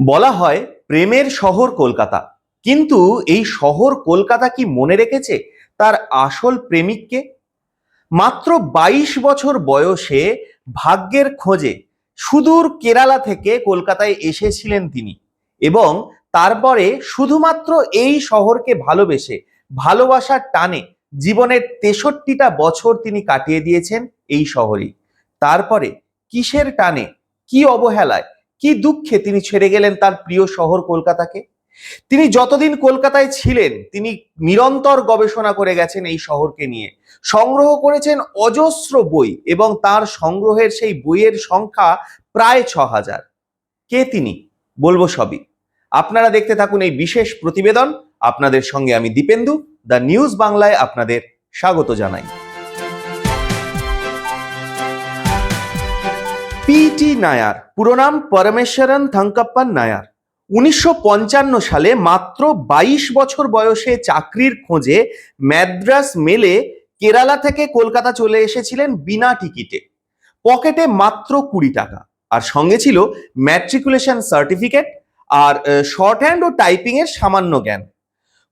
বলা হয় প্রেমের শহর কলকাতা। কিন্তু এই শহর কলকাতা কি মনে রেখেছে? তার আসল প্রেমিককে? মাত্র বাইশ বছর বয়সে ভাগ্যের খোঁজে সুদূর কেরালা থেকে কলকাতায় এসেছিলেন তিনি এবং তারপরে শুধুমাত্র এই শহরকে ভালোবেসে, ভালোবাসার টানে জীবনের তেষট্টিটা বছর তিনি কাটিয়ে দিয়েছেন এই শহরেই। তারপরে কিসের টানে, কি অবহেলায় কি দুঃখে তিনি ছেড়ে গেলেন তার প্রিয় শহর কলকাতাকে? তিনি যতদিন কলকাতায় ছিলেন, তিনি নিরন্তর গবেষণা করে গেছেন এই শহরকে নিয়ে। সংগ্রহ করেছেন অজস্র বই এবং তার সংগ্রহের সেই বইয়ের সংখ্যা প্রায় ছ হাজার কে তিনি? বলব সবই। আপনারা দেখতে থাকুন এই বিশেষ প্রতিবেদন। আপনাদের সঙ্গে আমি দীপেন্দু, দ্য নিউজ বাংলায় আপনাদের স্বাগত জানাই। পিটি নায়ার, পুরো নাম পরমেশ্বরন থঙ্কপ্পন নায়ার। উনিশশো পঞ্চান্ন সালে মাত্র বাইশ বছর বয়সে চাকরির খোঁজে ম্যাদ্রাস মেলে কেরালা থেকে কলকাতা চলে এসেছিলেন বিনা টিকিটে। পকেটে মাত্র কুড়ি টাকা। আর সঙ্গে ছিল ম্যাট্রিকুলেশন সার্টিফিকেট আর শর্ট হ্যান্ড ও টাইপিং এর সামান্য জ্ঞান।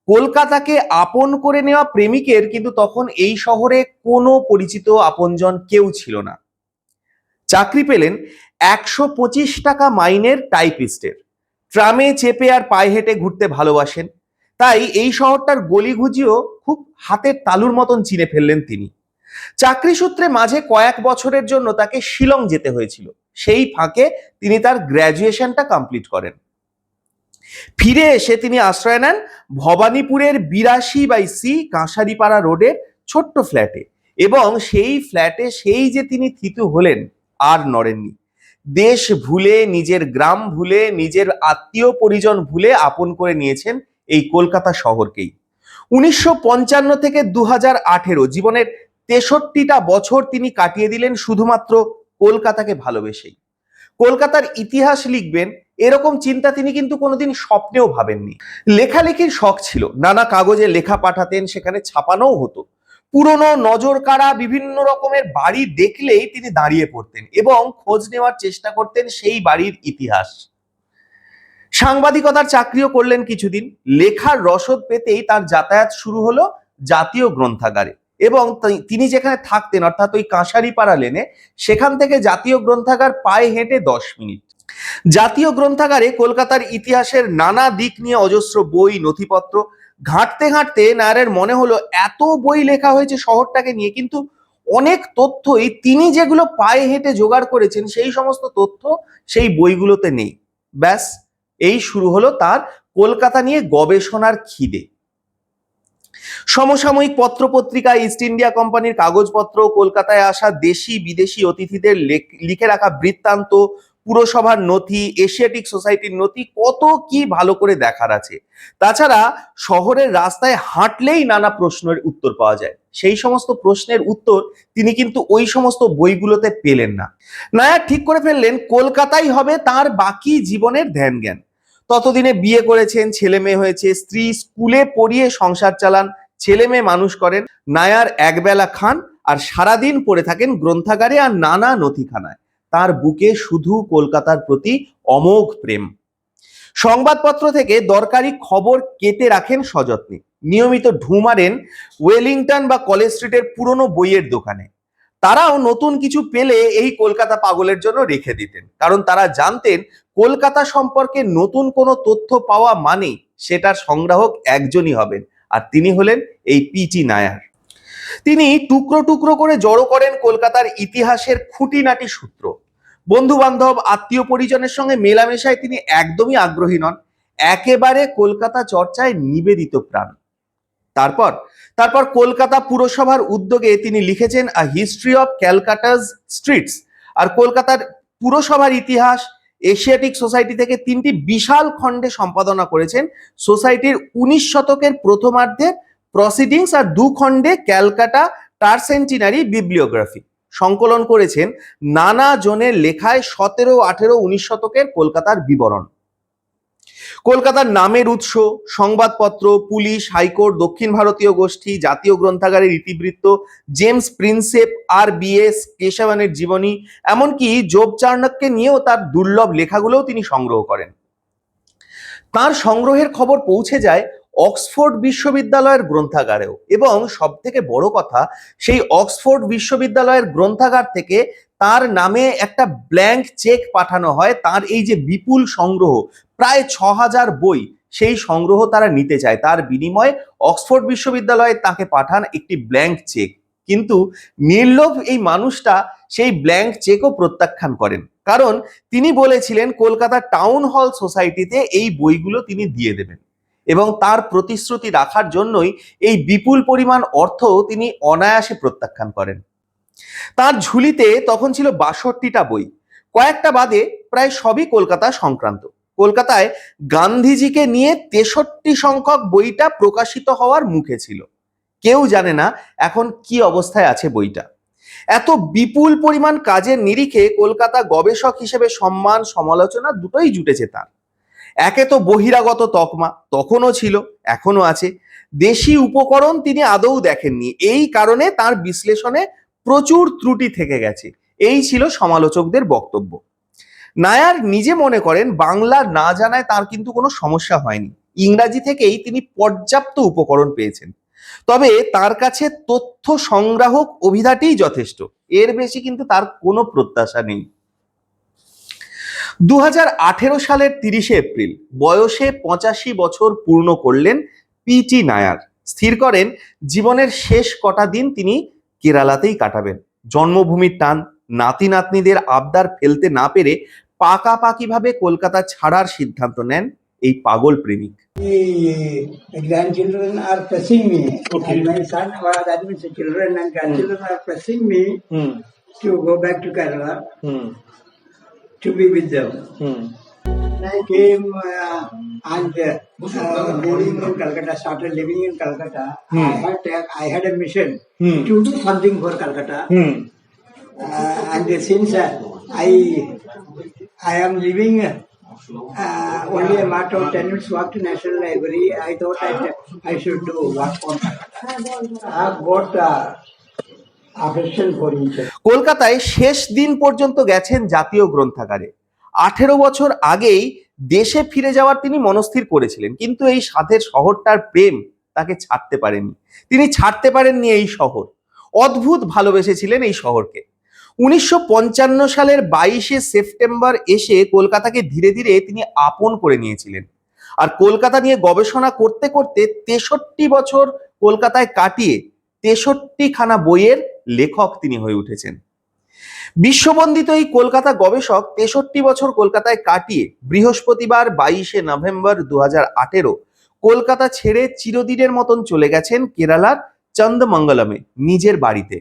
কলকাতাকে আপন করে নেওয়া প্রেমিকের কিন্তু তখন এই শহরে কোনো পরিচিত আপনজন কেউ ছিল না। চাকরি পেলেন একশো পঁচিশ টাকা মাইনের টাইপিস্টের। ট্রামে চেপে আর পায়ে হেঁটে ঘুরতে ভালোবাসেন। তাই এই শহরটার গলিঘুজিও খুব হাতের তালুর মতন চিনে ফেললেন তিনি। চাকরি সূত্রে মাঝে কয়েক বছরের জন্য তাকে শিলং যেতে হয়েছিল। সেই ফাঁকে তিনি তার গ্র্যাজুয়েশনটা কমপ্লিট করেন। ফিরে এসে তিনি আশ্রয় নেন ভবানীপুরের বিরাশি বাই সি কাঁসারিপাড়া রোডের ছোট্ট ফ্ল্যাটে এবং সেই ফ্ল্যাটে সেই যে তিনি থিতু হলেন আর নড়েননি। দেশ ভুলে, নিজের গ্রাম ভুলে, নিজের আত্মীয় পরিজন ভুলে আপন করে নিয়েছেন এই কলকাতা শহরকেই। উনিশশো পঞ্চান্ন থেকে দু হাজার আঠেরো জীবনের তেষট্টিটা বছর তিনি কাটিয়ে দিলেন শুধুমাত্র কলকাতাকে ভালোবেসেই। কলকাতার ইতিহাস লিখবেন, এরকম চিন্তা তিনি কিন্তু কোনোদিন স্বপ্নেও ভাবেননি। লেখালেখির শখ ছিল, নানা কাগজে লেখা পাঠাতেন, সেখানে ছাপানোও হতো। পুরনো নজর কাড়া বিভিন্ন রকমের বাড়ি দেখলেই তিনি দাঁড়িয়ে পড়তেন এবং খোঁজ নেওয়ার চেষ্টা করতেন সেই বাড়ির ইতিহাস। সাংবাদিকতার চাকরিও করলেন কিছুদিন। লেখার রসদ পেতেই তার যাতায়াত শুরু হলো জাতীয় গ্রন্থাগারে এবং তিনি যেখানে থাকতেন, অর্থাৎ ওই কাঁসারিপাড়া লেনে, সেখান থেকে জাতীয় গ্রন্থাগার পায়ে হেঁটে দশ মিনিট। জাতীয় গ্রন্থাগারে কলকাতার ইতিহাসের নানা দিক নিয়ে অজস্র বই, নথিপত্র ঘাঁটতে ঘাঁটতে নায়ারের মনে হলো এত বই লেখা হয়েছে শহরটাকে নিয়ে, কিন্তু অনেক তথ্যই তিনি যেগুলো পায়ে হেঁটে জোগাড় করেছেন, সেই সমস্ত তথ্য সেই বইগুলোতে নেই। ব্যাস, এই শুরু হলো তার কলকাতা নিয়ে গবেষণার খিদে। সমসাময়িক পত্রপত্রিকা, ইস্ট ইন্ডিয়া কোম্পানির কাগজপত্র, কলকাতায় আসা দেশি বিদেশি অতিথিদের লেখ- রাখা বৃত্তান্ত পুরসভার নথি, এশিয়াটিক সোসাইটির নথি, কত কি ভালো করে দেখার আছে। তাছাড়া শহরের রাস্তায় হাঁটলেই নানা প্রশ্নের উত্তর পাওয়া যায়। সেই সমস্ত প্রশ্নের উত্তর তিনি কিন্তু ওই সমস্ত বইগুলোতে পেলেন না। নায়ার ঠিক করে ফেললেন, কলকাতাই হবে তার বাকি জীবনের ধ্যান জ্ঞান ততদিনে বিয়ে করেছেন, ছেলে মেয়ে হয়েছে, স্ত্রী স্কুলে পড়িয়ে সংসার চালান, ছেলে মেয়ে মানুষ করেন। নায়ার একবেলা খান আর সারাদিন পড়ে থাকেন গ্রন্থাগারে আর নানা নথিখানায়। তার বুকে শুধু কলকাতার প্রতি অমোঘ প্রেম। সংবাদপত্র থেকে দরকারি খবর কেটে রাখেন সযত্নে। নিয়মিত ঢু মারেন ওয়েলিংটন বা কলেজ স্ট্রিটের পুরনো বইয়ের দোকানে। তারাও নতুন কিছু পেলে এই কলকাতা পাগলের জন্য রেখে দিতেন। কারণ তারা জানতেন, কলকাতা সম্পর্কে নতুন কোনো তথ্য পাওয়া মানে সেটার সংগ্রাহক একজনই হবেন। আর তিনি হলেন এই পিটি নায়ার। তিনি টুকরো টুকরো করে জড়ো করেন কলকাতার ইতিহাসের খুঁটিনাটি সূত্র। বন্ধু বান্ধব আত্মীয় পরিজনের সঙ্গে মেলামেশায় তিনি একদমই আগ্রহী নন। একেবারে কলকাতা চর্চায় নিবেদিত প্রাণ। তারপর তারপর কলকাতা পুরসভার উদ্যোগে তিনি লিখেছেন a history of Calcutta's streets আর কলকাতার পুরসভার ইতিহাস, এশিয়াটিক সোসাইটি থেকে তিনটি বিশাল খণ্ডে সম্পাদনা করেছেন। সোসাইটির উনিশ শতকের প্রথমার্ধের প্রসিডিংস আর দু খণ্ডে ক্যালকাটা টারসেন্টিনারি বিবলিওগ্রাফি সংকলন করেছেন নানা জনের লেখায় সতেরো, আঠেরো, উনিশ শতকের কলকাতার বিবরণ। কলকাতার নামের উৎস, সংবাদপত্র, পুলিশ, হাইকোর্ট, দক্ষিণ ভারতীয় গোষ্ঠী, জাতীয় গ্রন্থাগারের ইতিবৃত্ত, জেমস প্রিন্সেপ আর বিএস কেশবানের জীবনী, এমনকি জোব চার্নককে নিয়েও তার দুর্লভ লেখাগুলোও তিনি সংগ্রহ করেন। তার সংগ্রহের খবর পৌঁছে যায় অক্সফোর্ড বিশ্ববিদ্যালয়ের গ্রন্থাগারেও। এবং সব থেকে বড় কথা, সেই অক্সফোর্ড বিশ্ববিদ্যালয়ের গ্রন্থাগার থেকে তার নামে একটা ব্ল্যাঙ্ক চেক পাঠানো হয়, তার এই যে বিপুল সংগ্রহ, প্রায় ছ হাজার বই সেই সংগ্রহ তারা নিতে চায়। তার বিনিময়ে অক্সফোর্ড বিশ্ববিদ্যালয়ে তাকে পাঠান একটি ব্ল্যাঙ্ক চেক। কিন্তু নির্লোভ এই মানুষটা সেই ব্ল্যাঙ্ক চেকও প্রত্যাখ্যান করেন। কারণ তিনি বলেছিলেন, কলকাতা টাউন হল সোসাইটিতে এই বইগুলো তিনি দিয়ে দেবেন। এবং তার প্রতিশ্রুতি রাখার জন্যই এই বিপুল পরিমাণ অর্থ তিনি অনায়াসে প্রত্যাখ্যান করেন। তার ঝুলিতে তখন ছিল বাষট্টিটা বই। কয়েকটা বাদে প্রায় সবই কলকাতা সংক্রান্ত। কলকাতায় গান্ধীজিকে নিয়ে তেষট্টি সংখ্যক বইটা প্রকাশিত হওয়ার মুখে ছিল। কেউ জানে না এখন কি অবস্থায় আছে বইটা। এত বিপুল পরিমাণ কাজের নিরিখে কলকাতা গবেষক হিসেবে সম্মান, সমালোচনা দুটোই জুটেছে তার। একে তো বহিরাগত তকমা, তখনও ছিল এখনও আছে। দেশি উপকরণ তিনি আদৌ দেখেননি। এই কারণে তার বিশ্লেষণে প্রচুর ত্রুটি থেকে গেছে। এই ছিল সমালোচকদের বক্তব্য। নায়ার নিজে মনে করেন, বাংলা না জানায় তার কিন্তু কোনো সমস্যা হয়নি। ইংরাজি থেকেই তিনি পর্যাপ্ত উপকরণ পেয়েছেন। তবে তার কাছে তথ্য সংগ্রাহক অভিধাটিই যথেষ্ট। এর বেশি কিন্তু তার কোনো প্রত্যাশা নেই। দু হাজার আঠেরো সালের তিরিশে এপ্রিল বয়সে পঁচাশি বছর পূর্ণ করলেন পিটি নায়ার। স্থির করেন জীবনের শেষ কটা দিন তিনি কেরালাতেই কাটাবেন। জন্মভূমির টান নাতি নাতনিদের আবদার ফেলতে না পেরে পাকাপাকিভাবে কলকাতা ছাড়ার সিদ্ধান্ত নেন এই পাগল প্রেমিক। me. Hmm. To go back to Kerala Hmm. to be with them. Hmm. I came uh, and uh, uh, living in Calcutta, started living in Calcutta. I had uh, I had a mission Hmm. to do something for Calcutta, Hmm. uh, and since uh, I I am living. Uh, only a matter of 10 minutes walk to National Library. I thought that I should do work for Calcutta. I got কলকাতায় শেষ দিন পর্যন্ত গেছেন জাতীয় গ্রন্থাগারে। আঠেরো বছর আগেই দেশে ফিরে যাওয়ার তিনি মনস্থির করেছিলেন, কিন্তু এই সাধের শহরটার প্রেম তাকে ছাড়তে পারেনি। তিনি ছাড়তে পারেননি এই শহর। অদ্ভুত ভালোবেসেছিলেন এই শহরকে। উনিশশো পঞ্চান্ন সালের বাইশে সেপ্টেম্বর এসে কলকাতাকে ধীরে ধীরে তিনি আপন করে নিয়েছিলেন। আর কলকাতা নিয়ে গবেষণা করতে করতে তেষট্টি বছর কলকাতায় কাটিয়ে তেষট্টি খানা বইয়ের লেখক তিনি হয়ে উঠেছেন। বিশ্ববন্দিত এই কলকাতা গবেষক তেষট্টি বছর কলকাতায় কাটিয়ে বৃহস্পতিবার বাইশে নভেম্বর দু আঠেরো কলকাতা ছেড়ে চিরদিনের মতন চলে গেছেন কেরালার চন্দমঙ্গলমে নিজের বাড়িতে।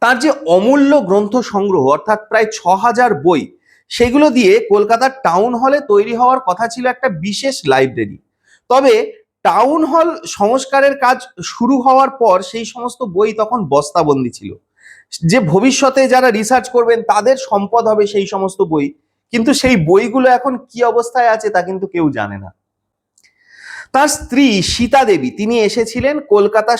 তার যে অমূল্য গ্রন্থ সংগ্রহ, অর্থাৎ প্রায় ছ হাজার বই, সেগুলো দিয়ে কলকাতার টাউন হলে তৈরি হওয়ার কথা ছিল একটা বিশেষ লাইব্রেরি। তবে টাউন হল সংস্কারের কাজ শুরু হওয়ার পর সেই সমস্ত বই তখন বস্তাবন্দি ছিল। যে ভবিষ্যতে যারা রিসার্চ করবেন তাদের সম্পদ হবে সেই সমস্ত বই। কিন্তু সেই বইগুলো এখন কি অবস্থায় আছে তা কিন্তু কেউ জানে না। তার স্ত্রী সীতা দেবী, তিনি এসেছিলেন কলকাতা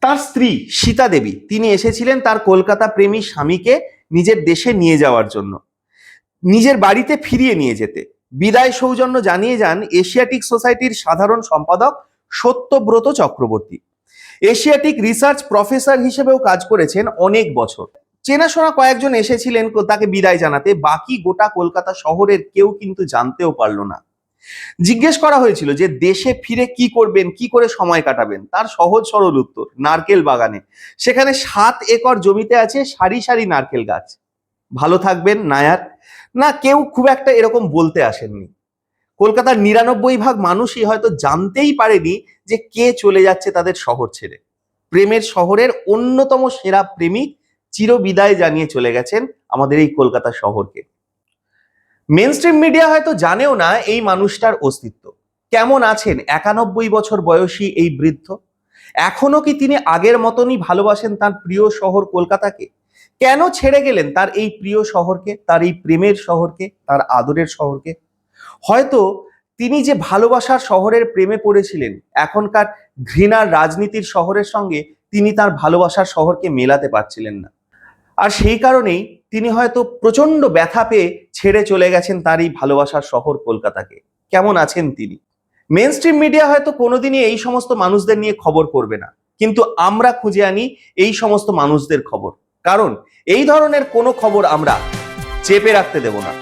তার স্ত্রী সীতা দেবী, তিনি এসেছিলেন তার কলকাতা প্রেমী স্বামীকে নিজের দেশে নিয়ে যাওয়ার জন্য। নিজের বাড়িতে ফিরিয়ে নিয়ে যেতে। বিদায় সৌজন্য জানিয়ে যান এশিয়াটিক সোসাইটির সাধারণ সম্পাদক Satyabrata Chakraborty. Asiatic research professor হিসেবেও কাজ করেছেন অনেক বছর। চেনাশোনা কয়েকজন এসেছিলেন তাকে বিদায় জানাতে। বাকি গোটা কলকাতা শহরের কেউ কিন্তু জানতেও পারল না। জিজ্ঞেস করা হয়েছিল যে দেশে ফিরে কি করবেন, কি করে সময় কাটাবেন? তার সহজ সরল উত্তর, নারকেল বাগানে। সেখানে সাত একর জমিতে আছে সারি সারি নারকেল গাছ। ভালো থাকবেন, নায়ার। না, কেউ খুব একটা এরকম বলতে আসেননি। কলকাতার নিরানব্বই ভাগ মানুষই হয়তো জানতেই পারেনি যে কে চলে যাচ্ছে তাদের শহর ছেড়ে। প্রেমের শহরের অন্যতম সেরা প্রেমিক চিরবিদায় জানিয়ে চলে গেছেন আমাদের এই কলকাতা শহরকে। মেন স্ট্রিম মিডিয়া হয়তো জানেও না এই মানুষটার অস্তিত্ব। কেমন আছেন? একানব্বই বছর বয়সী এই বৃদ্ধ? এখনও কি তিনি আগের মতনই ভালোবাসেন তার প্রিয় শহর কলকাতাকে? কেন ছেড়ে গেলেন তার এই প্রিয় শহরকে, তার এই প্রেমের শহরকে, তার আদরের শহরকে? হয়তো তিনি যে ভালোবাসার শহরের প্রেমে পড়েছিলেন, এখনকার ঘৃণার রাজনীতির শহরের সঙ্গে তিনি তার ভালোবাসার শহরকে মেলাতে পারছিলেন না। আর সেই কারণেই তিনি হয়তো প্রচণ্ড ব্যথা পেয়ে ছেড়ে চলে গেছেন তার এই ভালোবাসার শহর কলকাতাকে। কেমন আছেন তিনি? মেন স্ট্রিম মিডিয়া হয়তো কোনোদিনই এই সমস্ত মানুষদের নিয়ে খবর করবে না। কিন্তু আমরা খুঁজে আনি এই সমস্ত মানুষদের খবর। কারণ এই ধরনের কোনো খবর আমরা চেপে রাখতে দেব না।